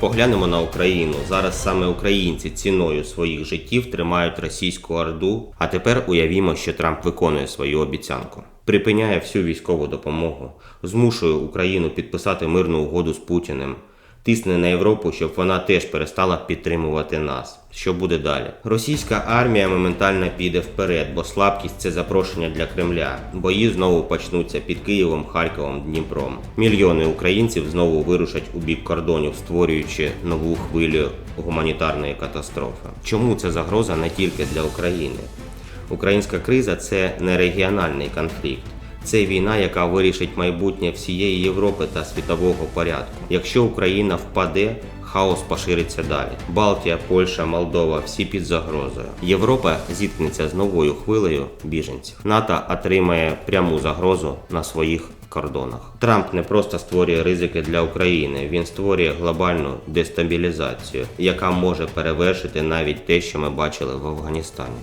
Поглянемо на Україну. Зараз саме українці ціною своїх життів тримають російську орду. А тепер уявімо, що Трамп виконує свою обіцянку. Припиняє всю військову допомогу, змушує Україну підписати мирну угоду з Путіним, тисне на Європу, щоб вона теж перестала підтримувати нас. Що буде далі? Російська армія моментально піде вперед, бо слабкість це запрошення для Кремля. Бої знову почнуться під Києвом, Харковом, Дніпром. Мільйони українців знову вирушать у бік кордонів, створюючи нову хвилю гуманітарної катастрофи. Чому це загроза не тільки для України? Українська криза це не регіональний конфлікт. Це війна, яка вирішить майбутнє всієї Європи та світового порядку. Якщо Україна впаде, хаос пошириться далі. Балтія, Польща, Молдова всі під загрозою. Європа зіткнеться з новою хвилею біженців. НАТО отримає пряму загрозу на своїх кордонах. Трамп не просто створює ризики для України, він створює глобальну дестабілізацію, яка може перевершити навіть те, що ми бачили в Афганістані.